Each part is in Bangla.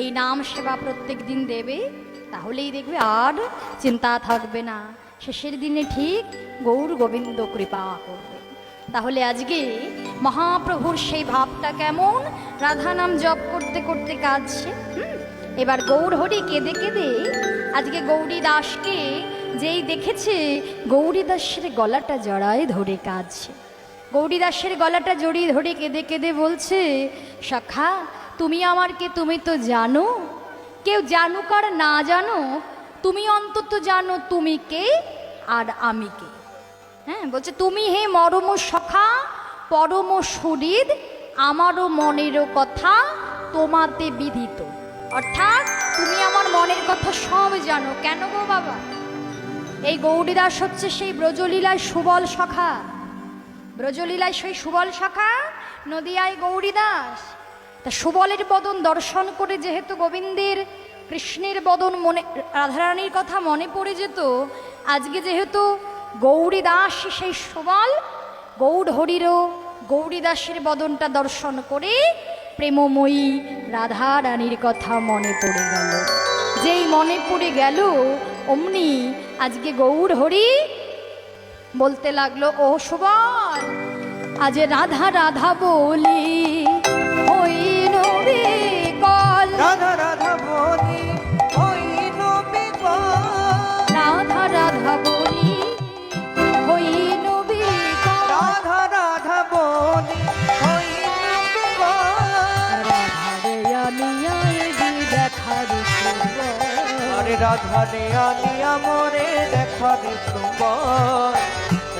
এই নাম সেবা প্রত্যেক দিন দেবে, তাহলেই দেখবে আর চিন্তা থাকবে না। শেষের দিনে ঠিক গৌর গোবিন্দ কৃপা করবে। তাহলে আজকে মহাপ্রভুর সেই ভাবটা কেমন? রাধা নাম জপ করতে করতে কাঁদছে? এবার গৌর হরি কেঁদে কেঁদে আজকে গৌরী দাসকে যেই দেখেছে, গৌরী দাসের গলাটা জড়ায় ধরে কাঁদছে। গৌরী দাসের গলাটা জড়িয়ে ধরে কেঁদে কেঁদে বলছে, সখা তুমি আমার কে তুমি তো জানো। কেউ জানুক আর না জানো তুমি অন্তত জানো তুমি কে আর আমি কে। হ্যাঁ বলছে, তুমি হে মরম সখা, পরম শরীর আমারও মনেরও কথা তোমাতে বিধিত অর্থাৎ, তুমি আমার মনের কথা সব জানো। কেন গো বাবা? এই গৌরীদাস হচ্ছে সেই ব্রজলীলায় সুবল সখা। ব্রজলীলায় সেই সুবল সখা, নদিয়ায় গৌরীদাস। তা সুবলের বদন দর্শন করে যেহেতু গোবিন্দের, কৃষ্ণের বদন মনে, রাধারানীর কথা মনে পড়ে যেত, আজকে যেহেতু গৌরীদাস সেই সুবল, গৌর হরিরও গৌরীদাসের বদনটা দর্শন করে প্রেমময়ী রাধা রানীর কথা মনে পড়ে গেল। যেই মনে পড়ে গেল, অমনি আজকে গৌর হরি বলতে লাগল, ও সুবল, আজ রাধা রাধা বলি আরে রাধা রে আনিয়া মোরে দেখা রে সুবল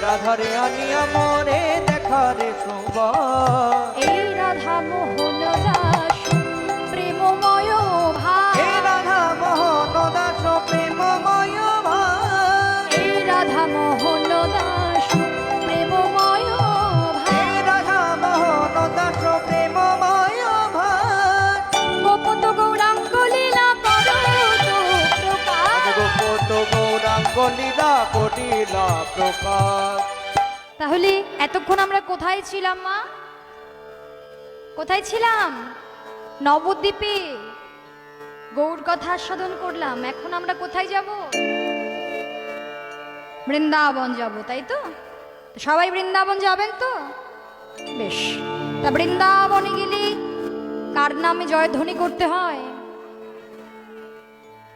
রাধা রে আনিয়া মোরে দেখা রে সুবল এই রাধা মোহন দাস লীলা কটিলা প্রকাশ। তাহলে এতক্ষণ আমরা কোথায় ছিলাম, মা? কোথায় ছিলাম? নবদ্বীপে। গৌর কথা আস্বাদন করলাম, এখন আমরা কোথায় যাব? বৃন্দাবন যাব, তাই তো সবাই বৃন্দাবন যাবেন তো? বেশ, তা বৃন্দাবনে গেলে কার নামে জয়ধ্বনি করতে হয়?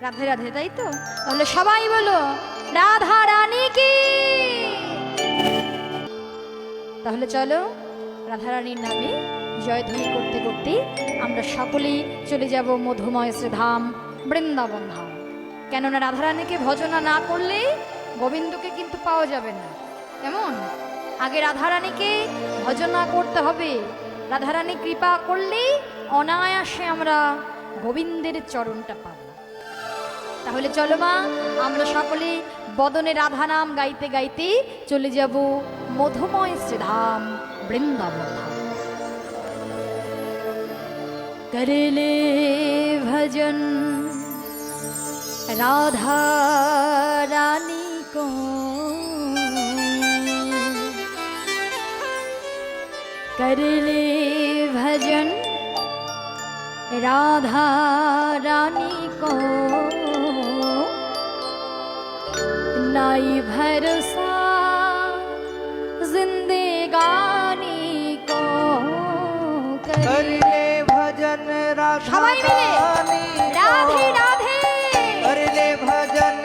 রাধে রাধে, তাই তো? তাহলে সবাই বলো রাধা রানী কি? তাহলে চলো রাধারানীর নামে জয়ধ্বনি করতে করতে আমরা সকলেই চলে যাব মধুময় শ্রীধাম বৃন্দাবন ধাম। কেননা রাধারানীকে ভজনা না করলে গোবিন্দকে কিন্তু পাওয়া যাবে না। কেমন? আগে রাধারানীকে ভজনা করতে হবে। রাধারানী কৃপা করলেই অনায়াসে আমরা গোবিন্দের চরণটা পাব। তাহলে চলো মা আমরা সকলে বদনে রাধা নাম গাইতে গাইতে চলে যাব মধুময় শ্রীধাম বৃন্দাবন ধাম করলে ভজন রাধা রানী को कर ले भजन राधा रानी को लाई भरोसा जिंदगानी को कर। ले भजन राधा राधे राधे। कर ले भजन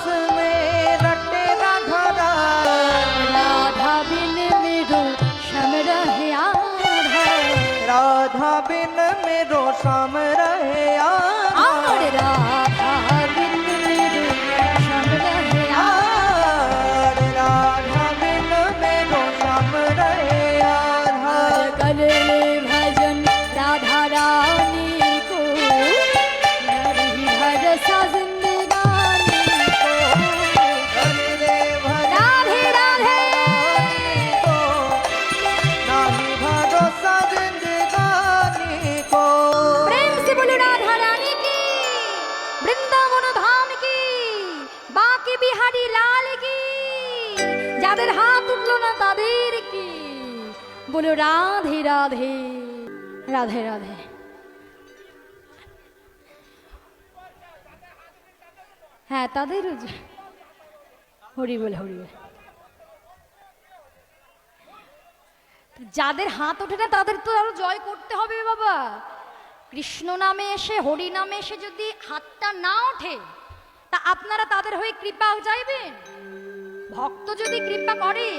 उसमें বাকি বিহারি লাল কি? যাদের হাত উঠল না তাদের কি? বলো রাধে রাধে রাধে রাধে। হ্যাঁ তাদের হরি বল হরি বল। যাদের হাত ওঠে না তাদের তো আরও জয় করতে হবে বাবা। কৃষ্ণ নামে এসে, হরি নামে এসে যদি হাতটা না ওঠে তা আপনারা তাদের হয়ে কৃপা চাইবেন ভক্ত যদি কৃপা করে,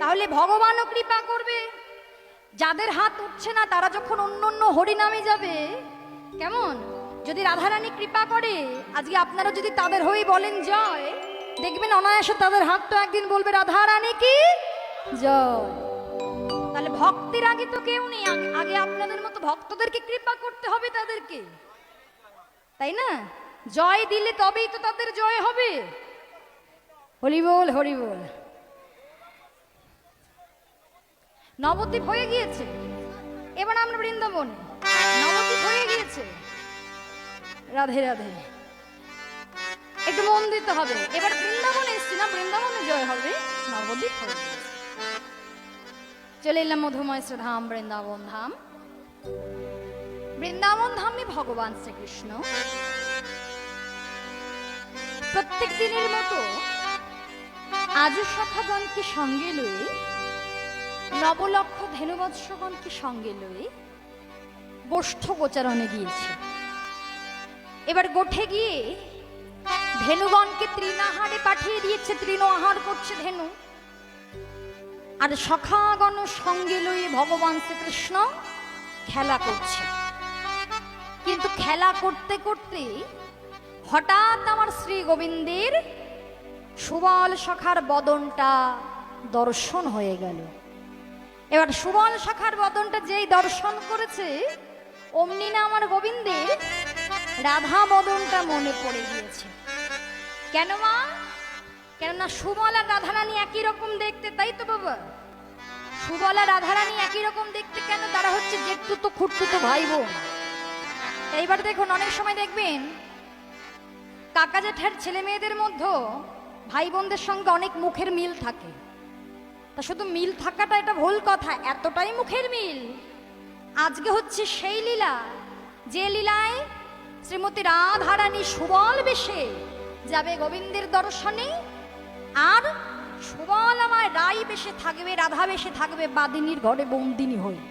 তাহলে ভগবানও কৃপা করবে। যাদের হাত উঠছে না, তারা যখন অন্য অন্য হরি নামে যাবে, কেমন? যদি রাধারানী কৃপা করে, আজকে আপনারা যদি তাদের হয়ে বলেন জয়, দেখবেন অনায়াসে তাদের হাত তো একদিন বলবে, রাধারানী কি? জয়। তাহলে ভক্তের আগে তো কেউ নেই আগে আপনাদের মতো ভক্তদেরকে কৃপা করতে হবে তাদেরকে। তাই না? জয় দিলে তবেই তো তাদের জয় হবে। হরি বল হরি বল। নবদ্বীপ হয়ে গিয়েছে। এবার আমরা বৃন্দাবনে। নবদ্বীপ হয়ে গিয়েছে। রাধে রাধে। একটু মন দিতে হবে। এবার বৃন্দাবনে এসছি না? বৃন্দাবনে জয় হবে। নবদ্বীপ হয়ে গিয়েছে। চলে এলাম মধুময় ধাম বৃন্দাবন ধাম। বৃন্দাবন ধামে ভগবান শ্রীকৃষ্ণ। প্রত্যেক দিনের মতো আজও সখাগণকে সঙ্গে লয়ে, নবলক্ষ ধেনুবৎসগণকে সঙ্গে লয়ে গোষ্ঠ গোচারণে গিয়েছে। এবার গোঠে গিয়ে ধেনুগণকে তৃণাহারে পাঠিয়ে দিয়েছে তৃণ আহার করছে ধেনু। আর সখাগণ সঙ্গে লয়ে ভগবান শ্রীকৃষ্ণ খেলা করছে। কিন্তু খেলা করতে করতে হঠাৎ আমার শ্রী গোবিন্দের সুবল সখার বদনটা দর্শন হয়ে গেল। এবার সুবল শাখার বদনটা যেই দর্শন করেছে, অমনি না আমার গোবিন্দের রাধা বদনটা মনে পড়ে গিয়েছে। কেন মা? কেননা সুবল আর রাধারানী একই রকম দেখতে, তাই তো বাবা? সুবল আর রাধারানী একই রকম দেখতে কেন? তারা হচ্ছে জেঠু তো খুঁটতু তো ভাই বোন। এইবার দেখুন, অনেক সময় দেখবেন কাকা জেঠের ছেলে মেয়েদের মধ্যে ভাই বোনদের সঙ্গে অনেক মুখের মিল থাকে। তা শুধু মিল থাকাটা এটা ভুল কথা, এতটাই মুখের মিল। আজকে হচ্ছে সেই লীলা, যে লীলায় শ্রীমতী রাধারানী সুবল বেশে যাবে গোবিন্দের দর্শনে, আর সুবল আমার রাই বেশে থাকবে, রাধা বেশে থাকবে বাদিনীর ঘরে বন্দিনী হয়ে।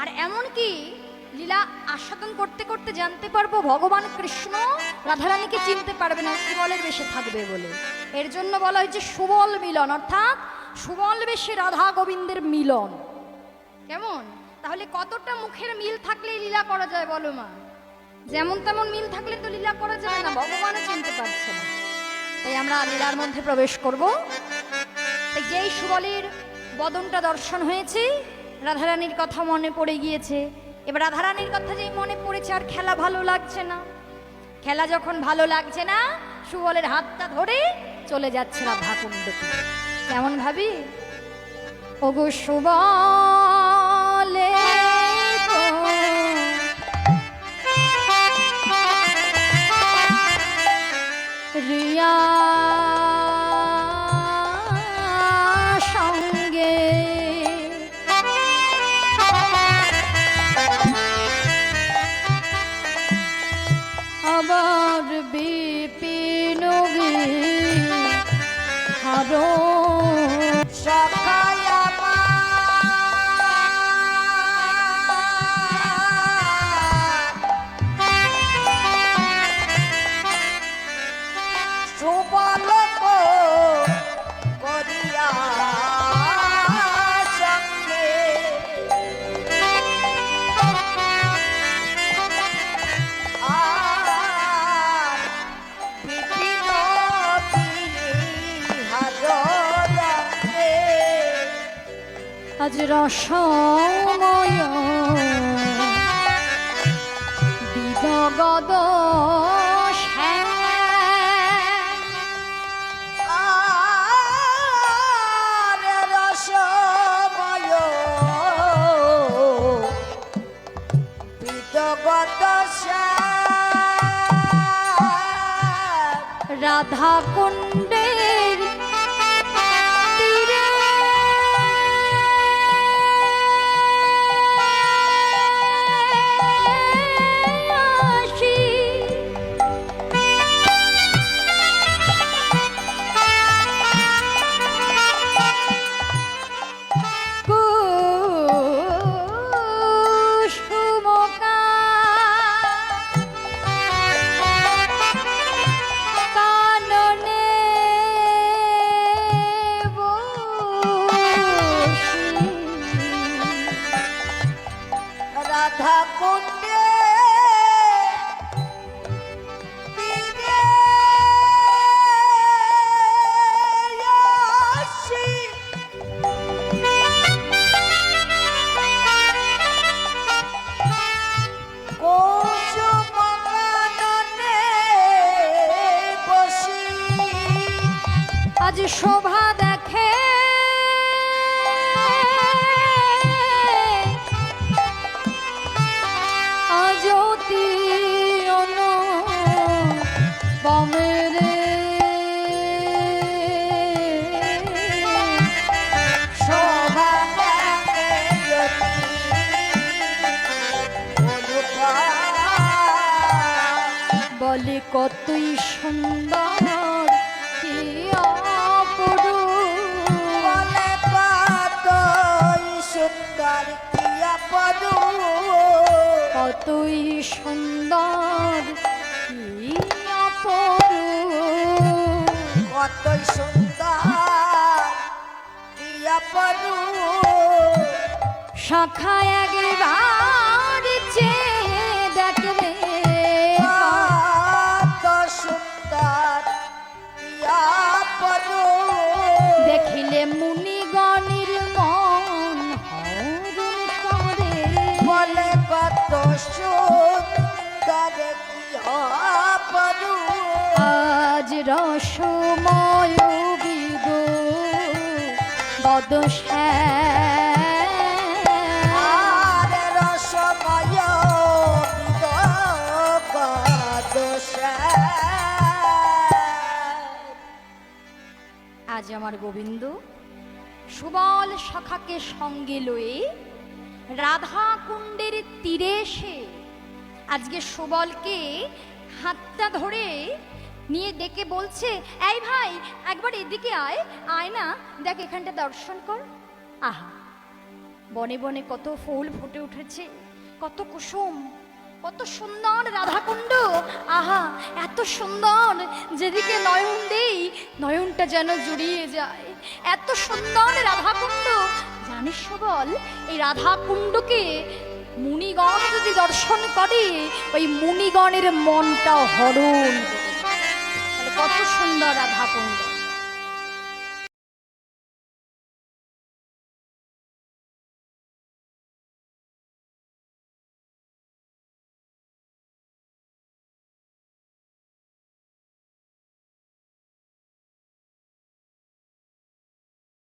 আর এমন কি লীলা আস্বাদন করতে করতে জানতে পারব ভগবান কৃষ্ণ রাধারানীকে চিনতে পারবে না সুবলের বেশে থাকবে বলে। এর জন্য বলা হয়েছে সুবল মিলন, অর্থাৎ সুবল বেশে রাধা গোবিন্দের মিলন। কেমন? তাহলে কতটা মুখের মিল থাকলে লীলা করা যায় বলো মা? যেমন তেমন মিল থাকলে তো লীলা করা যায় না, ভগবানও চিনতে পারছে না। তাই আমরা লীলার মধ্যে প্রবেশ করব। তাই যেই সুবলের বদনটা দর্শন হয়েছে, রাধারানীর কথা মনে পড়ে গিয়েছে এবার রাধারানীর কথা যেই মনে পড়েছে আর খেলা ভালো লাগছে না। খেলা যখন ভালো লাগছে না, সুবলের হাতটা ধরে চলে যাচ্ছে রাধা কুণ্ডতে কেমন ভাবি? ওগো সুবলে রিয়া বিদগদ আরে রসময় শ্যাম। রাধা কুণ্ডের অনুপম কতই সুন্দর কি অপরূপ। বলে কতই সুন্দর কতই সুন্দর কি অপরূপ। কতই সুন্দর কিয়া পদু শাখা একবার রসময় বিদ বদশ্যা আরে রসময় আজ আমার গোবিন্দ সুবল সখাকে সঙ্গে লয়ে রাধা কুণ্ডের তীরে এসে আজকে সুবলকে হাতটা ধরে নিয়ে ডেকে বলছে, এই ভাই, একবার এদিকে আয়। আয় না, দেখ এখানটা দর্শন কর। আহা, বনে বনে কত ফুল ফুটে উঠেছে, কত কুসুম, কত সুন্দর রাধাকুণ্ড। আহা, এত সুন্দর, যেদিকে নয়ন দেই, নয়নটা যেন জুড়িয়ে যায়। এত সুন্দর রাধাকুণ্ড। জানিস বল এই রাধাকুণ্ডকে মুনিগণ যদি দর্শন করে, ওই মুনিগণের মনটা হরণ। কত সুন্দর রাধাকুণ্ড